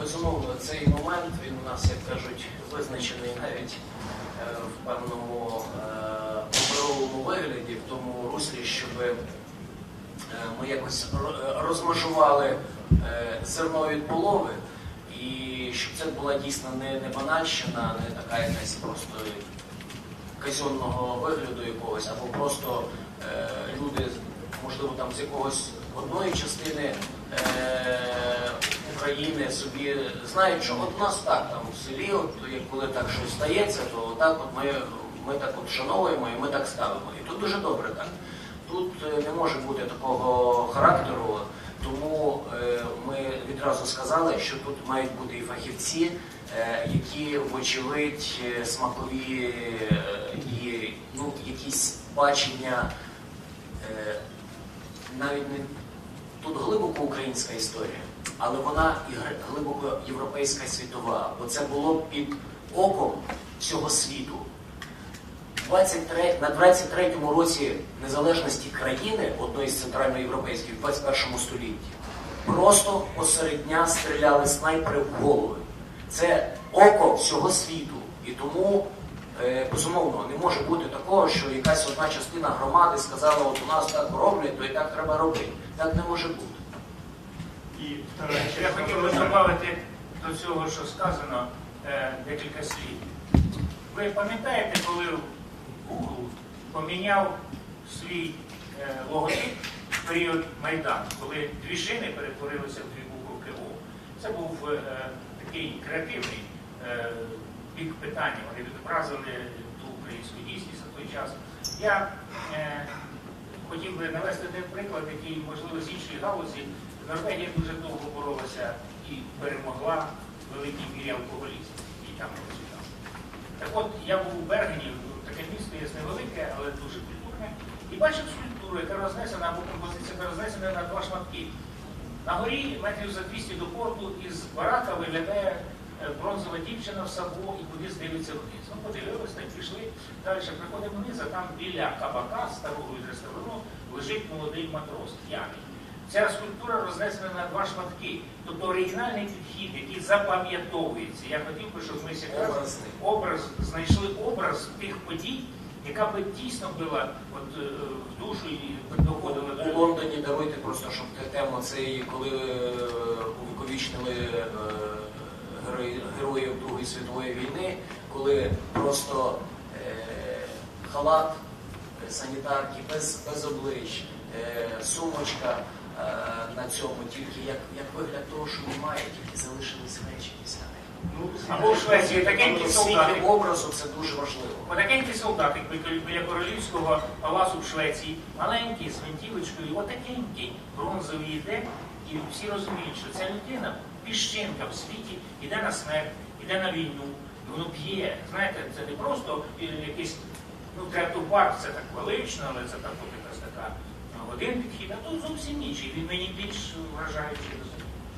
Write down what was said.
Безумовно, цей момент він у нас, як кажуть, визначений навіть е, в певному е, паперовому вигляді, в тому руслі, щоб е, ми якось ро- розмежували е, зерно від полови, і щоб це була дійсно не, банальщина, не така якась просто казенного вигляду якогось, або просто е, люди, можливо, там з якогось одної частини України собі знають, що от у нас так там в селі, от коли так щось стається, то так от ми, ми так от вшановуємо і ми так ставимо. І тут дуже добре так. Тут е, не може бути такого характеру, тому е, ми відразу сказали, що тут мають бути і фахівці, е, які, вочевидь, смакові і ну, якісь бачення навіть не тут глибоко українська історія, але вона і глибоко європейська світова, бо це було під оком всього світу. 23, на 23-му році незалежності країни, одної з центральноєвропейських, в 21 столітті, просто посеред дня стріляли снайпери в голови. Це око всього світу. І тому, безумовно, не може бути такого, що якась одна частина громади сказала, от у нас так роблять, то і так треба робити. Так не може бути. І Я хотів би додати до цього, що сказано, е, декілька слів. Ви пам'ятаєте, коли Google поміняв свій е, логотип в період Майдану, коли дві шини перетворилися в дві букви ОО? Це був е, такий креативний е, бік питання. Вони відобразили ту українську дійсність на той час. Я е, хотів би навести один приклад, який, можливо, з іншої галузі. Норвегія дуже довго боролася і перемогла в великій мірі алкоголізм. І там результат. Так от, я був у Бергені, таке місто є невелике, але дуже культурне, і бачив скульптуру, яка рознесена, або композиція, яка рознесена на два шматки. На горі метрів за 200 до порту із барака виглядає бронзова дівчина в сабо і кудись дивиться вниз. Ну, подивилися, так пішли. Далі приходимо вниз, а там біля кабака старого від ресторану лежить молодий матрос, п'яний. Ця скульптура рознесена на два шматки. Тобто оригінальний підхід, який запам'ятовується. Я хотів би, щоб ми якраз образ, знайшли образ тих подій, яка би дійсно була от, е, в душу і доходила У до Лондоні даруйте просто, щоб те- тема цієї, коли е, увіковічнили е, герої- героїв Другої світової війни, коли просто е, халат, е, санітарки без, без облич, е, сумочка е, на цьому, тільки як, як вигляд того, що немає, тільки залишились речі після них. Ну, Або в Швеції такенькі солдати. Образу це дуже важливо. Отакенький солдатик біля- біля королівського палацу в Швеції, маленький, з гвинтівочкою, отакенький, бронзовий йде, і всі розуміють, що ця людина, піщинка в світі, йде на смерть, йде на війну, і воно б'є. Знаєте, це не просто якийсь, ну, театропарк, це так велично, але це так якась така один підхід, а тут зовсім інший. Він мені більш вражаючий розуміє.